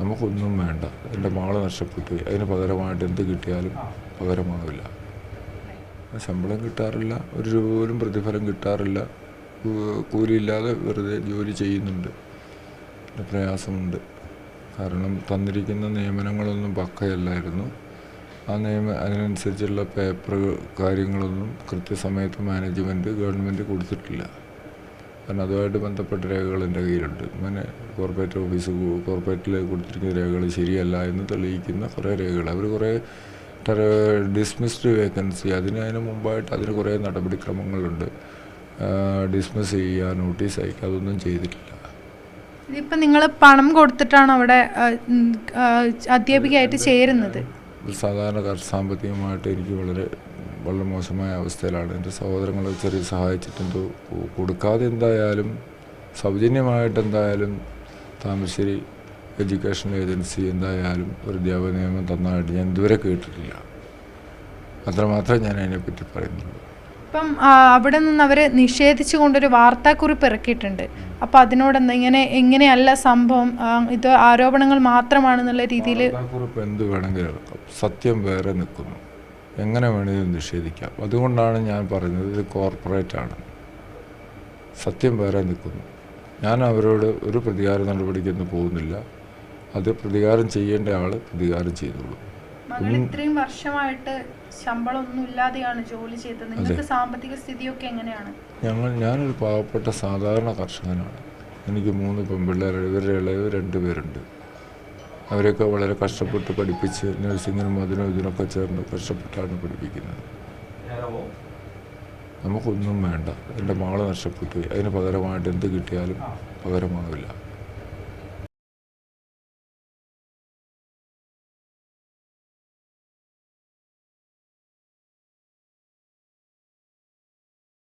നമുക്കൊന്നും വേണ്ട. എന്റെ മകൾ നഷ്ടപ്പെട്ടു. അതിന് പകരമായിട്ട് എന്ത് കിട്ടിയാലും പകരമാവില്ല. ശമ്പളം കിട്ടാറില്ല. ഒരു രൂപ പോലും പ്രതിഫലം കിട്ടാറില്ല. കൂലിയില്ലാതെ വെറുതെ ജോലി ചെയ്യുന്നുണ്ട്. പ്രയാസമുണ്ട്. കാരണം തന്നിരിക്കുന്ന നിയമനങ്ങളൊന്നും പക്കയല്ലായിരുന്നു. ആ നിയമ അതിനനുസരിച്ചുള്ള പേപ്പർ കാര്യങ്ങളൊന്നും കൃത്യസമയത്ത് മാനേജ്മെന്റ് ഗവൺമെന്റ് കൊടുത്തിട്ടില്ല. കാരണം അതുമായിട്ട് ബന്ധപ്പെട്ട രേഖകൾ എന്റെ കയ്യിലുണ്ട്. അങ്ങനെ കോർപ്പറേറ്റ് ഓഫീസ് കോർപ്പറേറ്റിൽ കൊടുത്തിരിക്കുന്ന രേഖകൾ ശരിയല്ല എന്ന് തെളിയിക്കുന്ന കുറേ രേഖകൾ. അവർ കുറേ ഡിസ്മിസ്ഡ് വേക്കൻസി അതിന് അതിന് മുമ്പായിട്ട് അതിന് കുറേ നടപടിക്രമങ്ങളുണ്ട്. ഡിസ്മിസ് ചെയ്യുക നോട്ടീസ് അയക്കുക അതൊന്നും ചെയ്തിട്ടില്ല. ഇതിപ്പോൾ നിങ്ങൾ പണം കൊടുത്തിട്ടാണ് അവിടെ അധ്യാപികയായിട്ട് ചേരുന്നത്? സാധാരണക്കാർ സാമ്പത്തികമായിട്ട് എനിക്ക് വളരെ വളരെ മോശമായ അവസ്ഥയിലാണ്. എന്റെ സഹോദരങ്ങൾ ചെറിയ സഹായിച്ചിട്ടുണ്ട് കൊടുക്കാതെ എന്തായാലും സൗജന്യമായിട്ട് എന്തായാലും താമരശ്ശേരി എഡ്യൂക്കേഷൻ ഏജൻസി എന്തായാലും ഒരു അധ്യാപക നിയമം തന്നതായിട്ട് ഞാൻ ഇതുവരെ കേട്ടിട്ടില്ല. അത്രമാത്രം ഞാൻ അതിനെപ്പറ്റി പറയുന്നുള്ളൂ. ഇപ്പം അവിടെ നിന്ന് അവരെ നിഷേധിച്ചു കൊണ്ടൊരു വാർത്താക്കുറിപ്പ് ഇറക്കിയിട്ടുണ്ട്. അപ്പോൾ അതിനോട് ഇങ്ങനെ എങ്ങനെയല്ല സംഭവം ഇത് ആരോപണങ്ങൾ മാത്രമാണെന്നുള്ള രീതിയിൽ എന്ത് വേണമെങ്കിലും സത്യം വേറെ നിൽക്കുന്നു. എങ്ങനെ വേണമെങ്കിലും നിഷേധിക്കാം. അതുകൊണ്ടാണ് ഞാൻ പറയുന്നത് ഇത് കോർപ്പറേറ്റ് ആണ്. സത്യം വേറെ നിൽക്കുന്നു. ഞാൻ അവരോട് ഒരു പ്രതികാര നടപടിക്കൊന്നും പോകുന്നില്ല. അത് പ്രതികാരം ചെയ്യേണ്ട ആൾ പ്രതികാരം ചെയ്തോളൂ. ഇത്രയും വർഷമായിട്ട് ശമ്പളം ഇല്ലാതെയാണ് ജോലി ചെയ്തത്. നിങ്ങൾക്ക് സാമ്പത്തിക സ്ഥിതിയൊക്കെ എങ്ങനെയാണ്? ഞങ്ങൾ ഞാനൊരു പാവപ്പെട്ട സാധാരണ കർഷകനാണ്. എനിക്ക് മൂന്ന് പെൺപിള്ളേർ ഇവരുടെ ഇളവ് രണ്ട് പേരുണ്ട്. അവരെയൊക്കെ വളരെ കഷ്ടപ്പെട്ട് പഠിപ്പിച്ച് നഴ്സിങ്ങിനും അതിനും ഇതിനൊക്കെ ചേർന്ന് കഷ്ടപ്പെട്ടാണ് പഠിപ്പിക്കുന്നത്. നമുക്കൊന്നും വേണ്ട. എന്റെ മകൾ നഷ്ടപ്പെട്ടു അതിന് പകരമായിട്ട് എന്ത് കിട്ടിയാലും പകരമാവില്ല.